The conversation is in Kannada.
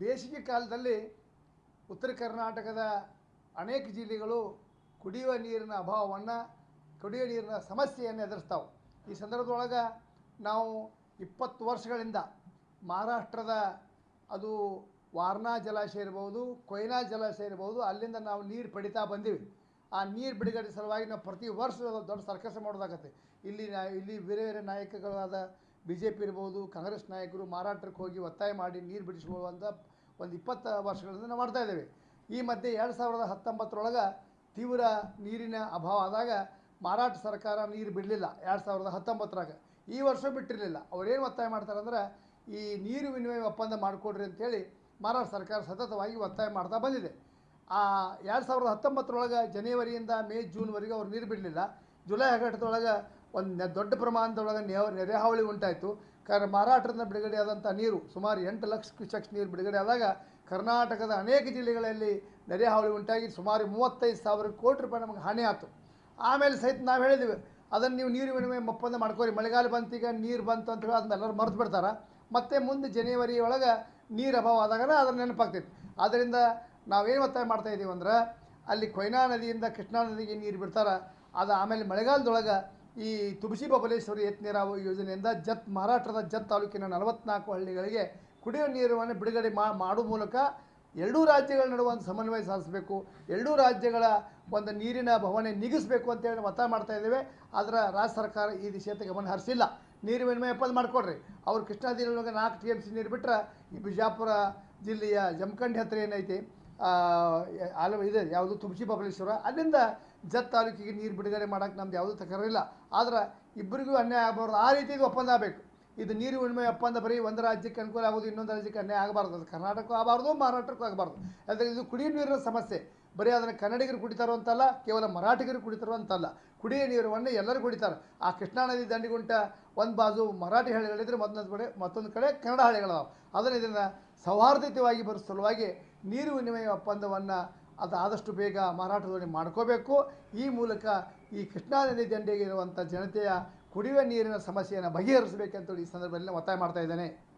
ಬೇಸಿಗೆ ಕಾಲದಲ್ಲಿ ಉತ್ತರ ಕರ್ನಾಟಕದ ಅನೇಕ ಜಿಲ್ಲೆಗಳು ಕುಡಿಯುವ ನೀರಿನ ಅಭಾವವನ್ನು, ಕುಡಿಯುವ ನೀರಿನ ಸಮಸ್ಯೆಯನ್ನು ಎದುರಿಸ್ತಾವೆ. ಈ ಸಂದರ್ಭದೊಳಗೆ ನಾವು ಇಪ್ಪತ್ತು ವರ್ಷಗಳಿಂದ ಮಹಾರಾಷ್ಟ್ರದ ಅದು ವಾರ್ನಾ ಜಲಾಶಯ ಇರ್ಬೋದು, ಕೊಯ್ನಾ ಜಲಾಶಯ ಇರ್ಬೋದು, ಅಲ್ಲಿಂದ ನಾವು ನೀರು ಪಡಿತಾ ಬಂದೀವಿ. ಆ ನೀರು ಬಿಡುಗಡೆ ಸಲುವಾಗಿ ನಾವು ಪ್ರತಿ ವರ್ಷ ದೊಡ್ಡ ಸರ್ಕಸ್ ಮಾಡೋದಾಗತ್ತೆ. ಇಲ್ಲಿ ಇಲ್ಲಿ ಬೇರೆ ಬೇರೆ ನಾಯಕಗಳಾದ ಬಿ ಜೆ ಪಿ ಇರ್ಬೋದು, ಕಾಂಗ್ರೆಸ್ ನಾಯಕರು ಮಾರಾಟಕ್ಕೆ ಹೋಗಿ ಒತ್ತಾಯ ಮಾಡಿ ನೀರು ಬಿಡಿಸ್ಕೊಳ್ಳುವಂಥ ಒಂದು ಇಪ್ಪತ್ತು ವರ್ಷಗಳಿಂದ ನಾವು ಮಾಡ್ತಾ ಇದ್ದೇವೆ. ಈ ಮಧ್ಯೆ ಎರಡು ಸಾವಿರದ ಹತ್ತೊಂಬತ್ತರೊಳಗೆ ತೀವ್ರ ನೀರಿನ ಅಭಾವ ಆದಾಗ ಮಾರಾಟ ಸರ್ಕಾರ ನೀರು ಬಿಡಲಿಲ್ಲ ಎರಡು ಸಾವಿರದ ಹತ್ತೊಂಬತ್ತರಾಗ. ಈ ವರ್ಷ ಬಿಟ್ಟಿರಲಿಲ್ಲ. ಅವ್ರೇನು ಒತ್ತಾಯ ಮಾಡ್ತಾರೆ ಅಂದ್ರೆ ಈ ನೀರು ವಿನಿಮಯ ಒಪ್ಪಂದ ಮಾಡಿಕೊಡ್ರಿ ಅಂತೇಳಿ ಮಾರಾಟ ಸರ್ಕಾರ ಸತತವಾಗಿ ಒತ್ತಾಯ ಮಾಡ್ತಾ ಬಂದಿದೆ. ಆ ಎರಡು ಸಾವಿರದ ಹತ್ತೊಂಬತ್ತರೊಳಗೆ ಜನವರಿಯಿಂದ ಮೇ, ಜೂನ್ವರೆಗೂ ಅವ್ರು ನೀರು ಬಿಡಲಿಲ್ಲ. ಜುಲೈ ಆಗಸ್ಟ್ದೊಳಗೆ ಒಂದು ದೊಡ್ಡ ಪ್ರಮಾಣದೊಳಗೆ ನೆ ನೆರೆಹಾವಳಿ ಉಂಟಾಯಿತು. ಕಾರಣ ಮಾರಾಟದಿಂದ ಬಿಡುಗಡೆ ಆದಂಥ ನೀರು ಸುಮಾರು ಎಂಟು ಲಕ್ಷ ಕ್ಯೂಸೆಕ್ಸ್ ನೀರು ಬಿಡುಗಡೆ ಆದಾಗ ಕರ್ನಾಟಕದ ಅನೇಕ ಜಿಲ್ಲೆಗಳಲ್ಲಿ ನೆರೆಹಾವಳಿ ಉಂಟಾಗಿ ಸುಮಾರು ಮೂವತ್ತೈದು ಸಾವಿರ ಕೋಟಿ ರೂಪಾಯಿ ನಮಗೆ ಹಾನಿ ಆಯಿತು ಆಮೇಲೆ ಸಹಿತ ನಾವು ಹೇಳಿದ್ವಿ, ಅದನ್ನು ನೀವು ನೀರು ವಿನಿಮಯ ಒಪ್ಪಂದ ಮಾಡ್ಕೋರಿ, ಮಳೆಗಾಲ ಬಂತೀಗ ನೀರು ಬಂತು ಅಂತ ಹೇಳಿ ಅದನ್ನ ಎಲ್ಲರೂ ಮರೆತು ಬಿಡ್ತಾರೆ. ಮತ್ತೆ ಮುಂದೆ ಜನವರಿ ಒಳಗೆ ನೀರು ಅಭಾವ ಆದಾಗ ಅದನ್ನು ನೆನಪಾಗ್ತೈತಿ. ಆದ್ದರಿಂದ ನಾವೇನು ಒತ್ತಾಯ ಮಾಡ್ತಾ ಇದ್ದೀವಿ ಅಂದ್ರೆ ಅಲ್ಲಿ ಕೊಯ್ನಾ ನದಿಯಿಂದ ಕೃಷ್ಣಾ ನದಿಗೆ ನೀರು ಬಿಡ್ತಾರೆ. ಅದು ಆಮೇಲೆ ಮಳೆಗಾಲದೊಳಗೆ ಈ ತುಳಸಿ ಬಬಲೇಶ್ವರಿ ಏತ ನೀರಾವರಿ ಯೋಜನೆಯಿಂದ ಜತ್ ಮಹಾರಾಷ್ಟ್ರದ ಜತ್ ತಾಲೂಕಿನ ನಲವತ್ನಾಲ್ಕು ಹಳ್ಳಿಗಳಿಗೆ ಕುಡಿಯುವ ನೀರನ್ನು ಬಿಡುಗಡೆ ಮಾಡುವ ಮೂಲಕ ಎರಡೂ ರಾಜ್ಯಗಳ ನಡುವೆ ಒಂದು ಸಮನ್ವಯ ಸಾಧಿಸಬೇಕು. ಎರಡೂ ರಾಜ್ಯಗಳ ಒಂದು ನೀರಿನ ಭವನೆ ನೀಗಿಸಬೇಕು ಅಂತೇಳಿ ಒತ್ತಾಯ ಮಾಡ್ತಾ ಇದ್ದೇವೆ. ಆದರೆ ರಾಜ್ಯ ಸರ್ಕಾರ ಈ ದಿಶೆಯತ್ತ ಗಮನ ಹರಿಸಿಲ್ಲ. ನೀರು ವಿನಿಮಯ ಒಪ್ಪಂದ ಮಾಡಿಕೊಡ್ರಿ. ಅವ್ರು ಕೃಷ್ಣಾ ಜಿಲ್ಲೆಯೊಳಗೆ ನಾಲ್ಕು ಟಿ ಎಂ ಸಿ ನೀರು ಬಿಟ್ಟರೆ ಈ ಬಿಜಾಪುರ ಜಿಲ್ಲೆಯ ಜಮಖಂಡಿ ಹತ್ತಿರ ಏನೈತಿ ಆಲ ಇದೆ, ಯಾವುದು? ತುಬಸಿ ಬಬಲೇಶ್ವರ ಅಲ್ಲಿಂದ ಜತ್ ತಾಲೂಕಿಗೆ ನೀರು ಬಿಡುಗಡೆ ಮಾಡೋಕ್ಕೆ ನಮ್ದು ಯಾವುದೂ ತಕರಿಲ್ಲ ಆದ್ರೆ ಇಬ್ಬರಿಗೂ ಅನ್ಯಾಯ ಆಗಬಾರ್ದು. ಆ ರೀತಿ ಒಪ್ಪಂದ ಆಗಬೇಕು. ಇದು ನೀರು ವಿನಿಮಯ ಒಪ್ಪಂದ ಬರೀ ಒಂದು ರಾಜ್ಯಕ್ಕೆ ಅನುಕೂಲ ಆಗೋದು, ಇನ್ನೊಂದು ರಾಜ್ಯಕ್ಕೆ ಅನ್ಯಾಯ ಆಗಬಾರ್ದು. ಅದು ಕರ್ನಾಟಕಕ್ಕೂ ಆಗಬಾರ್ದು, ಮಹಾರಾಷ್ಟ್ರಕ್ಕೂ ಆಗಬಾರ್ದು. ಯಾಕಂದರೆ ಇದು ಕುಡಿಯುವ ನೀರಿನ ಸಮಸ್ಯೆ. ಬರೀ ಅದನ್ನು ಕನ್ನಡಿಗರು ಕುಡಿತಾರೋ ಅಂತಲ್ಲ, ಕೇವಲ ಮರಾಠಿಗರು ಕುಡಿತಾರೋ ಅಂತಲ್ಲ. ಕುಡಿಯೋ ನೀರನ್ನು ಎಲ್ಲರೂ ಕುಡಿತಾರೆ. ಆ ಕೃಷ್ಣಾ ನದಿ ದಂಡಿಗುಂಟ ಒಂದು ಬಾಜು ಮರಾಠಿ ಹಳ್ಳಿಗಳಿದ್ರೆ ಮತ್ತೊಂದು ಕಡೆ ಮತ್ತೊಂದು ಕಡೆ ಕನ್ನಡ ಹಳ್ಳಿಗಳದಾವೆ. ಅದನ್ನು ಇದನ್ನು ಸೌಹಾರ್ದಯುತವಾಗಿ ಬರೋ ಸಲುವಾಗಿ ನೀರು ವಿನಿಮಯ ಒಪ್ಪಂದವನ್ನು ಅದು ಆದಷ್ಟು ಬೇಗ ಮಾರಾಟದಲ್ಲಿ ಮಾಡ್ಕೋಬೇಕು. ಈ ಮೂಲಕ ಈ ಕೃಷ್ಣಾ ನದಿ ದಂಡೆಗೆ ಇರುವಂಥ ಜನತೆಯ ಕುಡಿಯುವ ನೀರಿನ ಸಮಸ್ಯೆಯನ್ನು ಬಗೆಹರಿಸಬೇಕಂತೇಳಿ ಈ ಸಂದರ್ಭದಲ್ಲಿ ಒತ್ತಾಯ ಮಾಡ್ತಾ ಇದ್ದೇನೆ.